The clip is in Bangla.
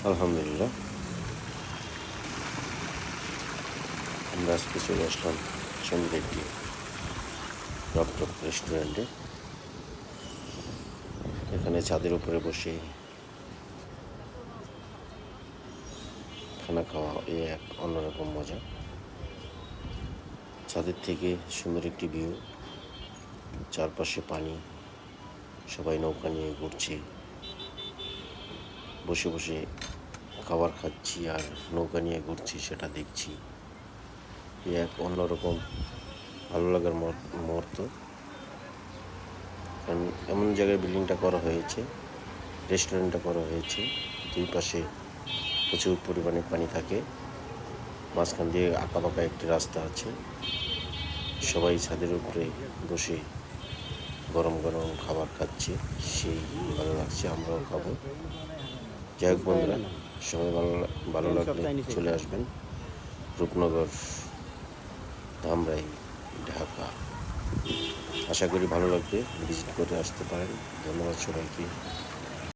আলহামদুলিল্লাহ আমরা আজকে চলে আসলাম চন্দ্রেটি রকটক রেস্টুরেন্টে এখানে ছাদের উপরে বসে খানা খাওয়া এই এক অন্যরকম মজা ছাদের থেকে সুন্দর একটি ভিউ চারপাশে পানি সবাই নৌকা নিয়ে ঘুরছে বসে বসে খাবার খাচ্ছি আর নৌকা নিয়ে ঘুরছি, সেটা দেখছি। এক অন্যরকম ভালো লাগার মুহূর- মুহূর্ত। কারণ এমন জায়গায় বিল্ডিংটা করা হয়েছে রেস্টুরেন্টটা করা হয়েছে, দুই পাশে প্রচুর পরিমাণে পানি থাকে। মাঝখান দিয়ে আঁকা বাঁকা একটি রাস্তা আছে। সবাই ছাদের উপরে বসে গরম গরম খাবার খাচ্ছে। সেই ভালো লাগছে, আমরাও খাব। যাই হোক বন্ধুরা সবাই ভালো ভালো লাগলে চলে আসবেন। রূপনগর ধামরাই ঢাকা। আশা করি ভালো লাগবে। ভিজিট করে আসতে পারেন। ধন্যবাদ সবাইকে।